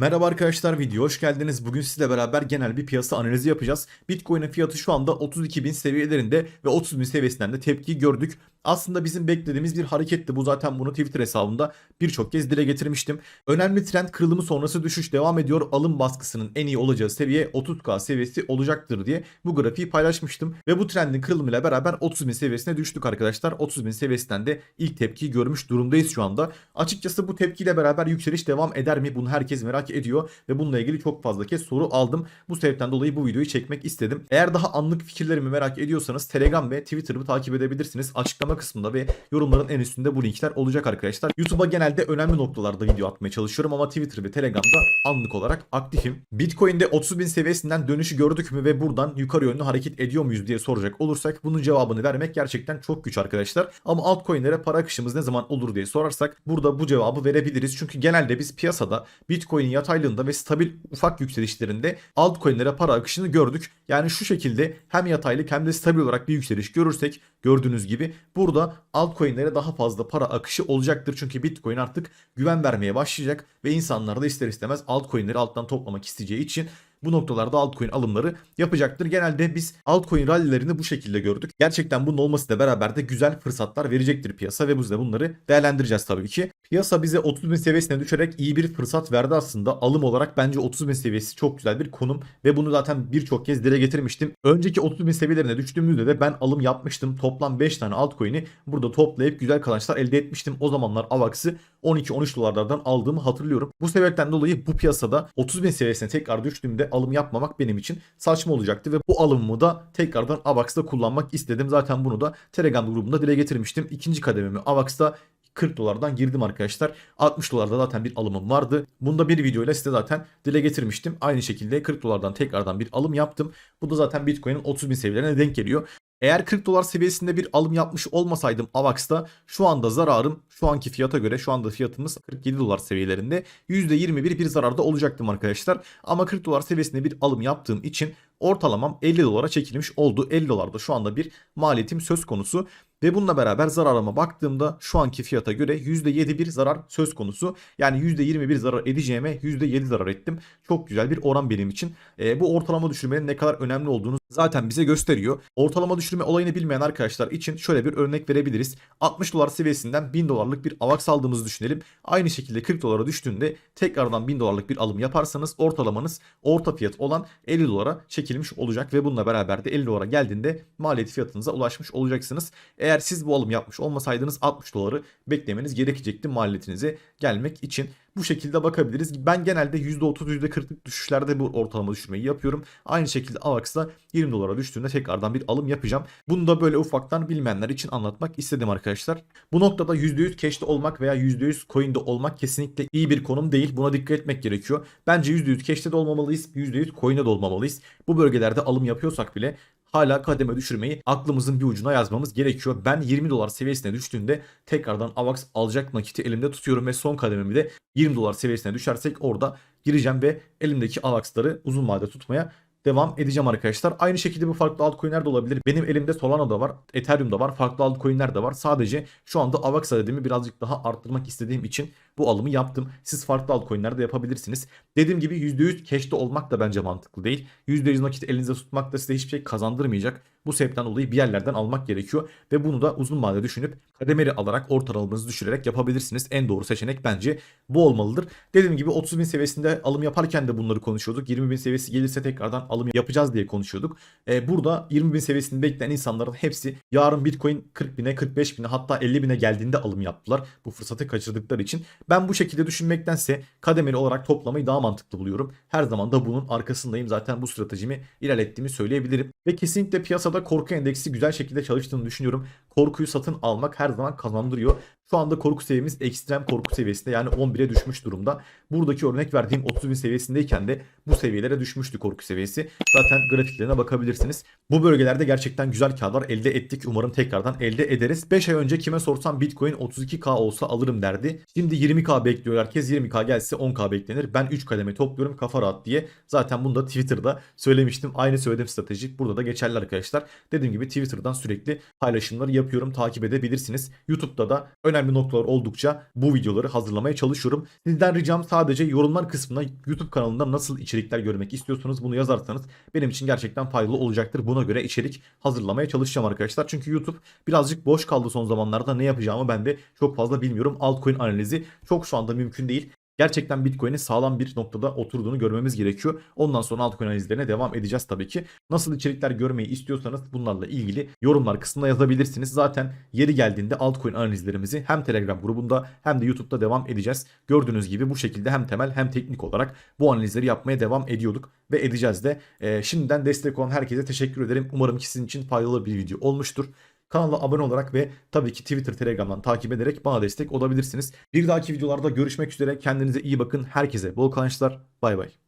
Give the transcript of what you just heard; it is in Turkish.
Merhaba arkadaşlar video hoş geldiniz. Bugün sizle beraber genel bir piyasa analizi yapacağız. Bitcoin'in fiyatı şu anda 32.000 seviyelerinde ve 30.000 seviyesinden de tepki gördük. Aslında bizim beklediğimiz bir hareketti. Bu zaten bunu Twitter hesabımda birçok kez dile getirmiştim. Önemli trend kırılımı sonrası düşüş devam ediyor. Alım baskısının en iyi olacağı seviye 30k seviyesi olacaktır diye bu grafiği paylaşmıştım. Ve bu trendin kırılımıyla beraber 30.000 seviyesine düştük arkadaşlar. 30.000 seviyesinden de ilk tepkiyi görmüş durumdayız şu anda. Açıkçası bu tepkiyle beraber yükseliş devam eder mi? Bunu herkes merak ediyor ve bununla ilgili çok fazla kez soru aldım. Bu sebepten dolayı bu videoyu çekmek istedim. Eğer daha anlık fikirlerimi merak ediyorsanız Telegram ve Twitter'ımı takip edebilirsiniz. Açıklama kısmında ve yorumların en üstünde bu linkler olacak arkadaşlar. YouTube'a genelde önemli noktalarda video atmaya çalışıyorum ama Twitter ve Telegram'da anlık olarak aktifim. Bitcoin'de 30.000 seviyesinden dönüşü gördük mü ve buradan yukarı yönlü hareket ediyor muyuz diye soracak olursak bunun cevabını vermek gerçekten çok güç arkadaşlar. Ama altcoin'lere para akışımız ne zaman olur diye sorarsak burada bu cevabı verebiliriz. Çünkü genelde biz piyasada Bitcoin'in yataylığında ve stabil ufak yükselişlerinde altcoin'lere para akışını gördük. Yani şu şekilde hem yataylık hem de stabil olarak bir yükseliş görürsek gördüğünüz gibi burada altcoin'lere daha fazla para akışı olacaktır. Çünkü Bitcoin artık güven vermeye başlayacak ve insanlar da ister istemez altcoin'leri alttan toplamak isteyeceği için bu noktalarda altcoin alımları yapacaktır. Genelde biz altcoin rallilerini bu şekilde gördük. Gerçekten bunun olmasıyla beraber de güzel fırsatlar verecektir piyasa ve biz de bunları değerlendireceğiz tabii ki. Piyasa bize 30 bin seviyesine düşerek iyi bir fırsat verdi aslında. Alım olarak bence 30 bin seviyesi çok güzel bir konum ve bunu zaten birçok kez dile getirmiştim. Önceki 30 bin seviyelerine düştüğümüzde de ben alım yapmıştım. Toplam 5 tane altcoin'i burada toplayıp güzel kazançlar elde etmiştim. O zamanlar AVAX'ı 12-13 dolarlardan aldığımı hatırlıyorum. Bu sebepten dolayı bu piyasada 30 bin seviyesine tekrar düştüğümde alım yapmamak benim için saçma olacaktı ve bu alımımı da tekrardan AVAX'ta kullanmak istedim. Zaten bunu da Telegram grubunda dile getirmiştim. İkinci kadememi AVAX'ta 40 dolardan girdim arkadaşlar. 60 dolarda zaten bir alımım vardı. Bunda bir videoyla size zaten dile getirmiştim. Aynı şekilde 40 dolardan tekrardan bir alım yaptım. Bu da zaten Bitcoin'in 30 bin seviyelerine denk geliyor. Eğer 40 dolar seviyesinde bir alım yapmış olmasaydım AVAX'ta şu anda zararım şu anki fiyata göre şu anda fiyatımız 47 dolar seviyelerinde %21 bir zararda olacaktım arkadaşlar. Ama 40 dolar seviyesinde bir alım yaptığım için ortalamam 50 dolara çekilmiş oldu. 50 dolarda şu anda bir maliyetim söz konusu. Ve bununla beraber zararıma baktığımda şu anki fiyata göre %7 bir zarar söz konusu. Yani %21 zarar edeceğime %7 zarar ettim. Çok güzel bir oran benim için. E, bu ortalama düşürmenin ne kadar önemli olduğunu zaten bize gösteriyor. Ortalama düşürme olayını bilmeyen arkadaşlar için şöyle bir örnek verebiliriz. 60 dolar seviyesinden 1000 dolarlık bir avaks aldığımızı düşünelim. Aynı şekilde 40 dolara düştüğünde tekrardan 1000 dolarlık bir alım yaparsanız ortalamanız orta fiyat olan 50 dolara çekilmiş olacak ve bununla beraber de 50 dolara geldiğinde maliyet fiyatınıza ulaşmış olacaksınız. Eğer siz bu alım yapmış olmasaydınız 60 doları beklemeniz gerekecekti maliyetinize gelmek için. Bu şekilde bakabiliriz. Ben genelde %30 %40'lık düşüşlerde bu ortalama düşürmeyi yapıyorum. Aynı şekilde AVAX'da 20 dolara düştüğünde tekrardan bir alım yapacağım. Bunu da böyle ufaktan bilmeyenler için anlatmak istedim arkadaşlar. Bu noktada %100 cash'te olmak veya %100 coin'de olmak kesinlikle iyi bir konum değil. Buna dikkat etmek gerekiyor. Bence %100 cash'te de olmamalıyız. %100 coin'de de olmamalıyız. Bu bölgelerde alım yapıyorsak bile hala kademe düşürmeyi aklımızın bir ucuna yazmamız gerekiyor. Ben 20 dolar seviyesine düştüğünde tekrardan AVAX alacak nakiti elimde tutuyorum ve son kadememi de 20 dolar seviyesine düşersek orada gireceğim ve elimdeki AVAX'ları uzun vadede tutmaya devam edeceğim arkadaşlar. Aynı şekilde bu farklı altcoin'ler de olabilir. Benim elimde Solana da var, Ethereum da var, farklı altcoin'ler de var. Sadece şu anda AVAX adedimi birazcık daha arttırmak istediğim için bu alımı yaptım. Siz farklı altcoin'ler de yapabilirsiniz. Dediğim gibi %100 cash'te olmak da bence mantıklı değil. %100 nakit elinizde tutmak da size hiçbir şey kazandırmayacak. Bu sebepten dolayı bir yerlerden almak gerekiyor ve bunu da uzun vadede düşünüp kademeli alarak ortalamanızı düşürerek yapabilirsiniz. En doğru seçenek bence bu olmalıdır. Dediğim gibi 30 bin seviyesinde alım yaparken de bunları konuşuyorduk. 20 bin seviyesi gelirse tekrardan alım yapacağız diye konuşuyorduk. Ee, burada 20 bin seviyesini bekleyen insanların hepsi yarın Bitcoin 40 bine 45 bine hatta 50 bine geldiğinde alım yaptılar. Bu fırsatı kaçırdıkları için. Ben bu şekilde düşünmektense kademeli olarak toplamayı daha mantıklı buluyorum. Her zaman da bunun arkasındayım. Zaten bu stratejimi ilerlettiğimi söyleyebilirim. Ve kesinlikle piyasada korku endeksi güzel şekilde çalıştığını düşünüyorum. Korkuyu satın almak her zaman kazandırıyor. Şu anda korku seviyemiz ekstrem korku seviyesinde yani 11'e düşmüş durumda. Buradaki örnek verdiğim 30 bin seviyesindeyken de bu seviyelere düşmüştü korku seviyesi. Zaten grafiklerine bakabilirsiniz. Bu bölgelerde gerçekten güzel karlar elde ettik. Umarım tekrardan elde ederiz. 5 ay önce kime sorsam Bitcoin 32k olsa alırım derdi. Şimdi 20k bekliyor herkes. 20k gelse 10k beklenir. Ben 3 kademe topluyorum kafa rahat diye. Zaten bunu da Twitter'da söylemiştim. Aynı söylediğim strateji burada da geçerli arkadaşlar. Dediğim gibi Twitter'dan sürekli paylaşımları yapıyorum yapıyorum. Takip edebilirsiniz. YouTube'da da önemli noktalar oldukça bu videoları hazırlamaya çalışıyorum. Sizden ricam sadece yorumlar kısmına YouTube kanalında nasıl içerikler görmek istiyorsanız bunu yazarsanız benim için gerçekten faydalı olacaktır. Buna göre içerik hazırlamaya çalışacağım arkadaşlar. Çünkü YouTube birazcık boş kaldı son zamanlarda. Ne yapacağımı ben de çok fazla bilmiyorum. Altcoin analizi çok şu anda mümkün değil. Gerçekten Bitcoin'in sağlam bir noktada oturduğunu görmemiz gerekiyor. Ondan sonra altcoin analizlerine devam edeceğiz tabii ki. Nasıl içerikler görmeyi istiyorsanız bunlarla ilgili yorumlar kısmına yazabilirsiniz. Zaten yeri geldiğinde altcoin analizlerimizi hem Telegram grubunda hem de YouTube'da devam edeceğiz. Gördüğünüz gibi bu şekilde hem temel hem teknik olarak bu analizleri yapmaya devam ediyorduk ve edeceğiz de. Ee, şimdiden destek olan herkese teşekkür ederim. Umarım ki sizin için faydalı bir video olmuştur. Kanala abone olarak ve tabii ki Twitter, Telegram'dan takip ederek bana destek olabilirsiniz. Bir dahaki videolarda görüşmek üzere. Kendinize iyi bakın. Herkese bol kazançlar. Bay bay.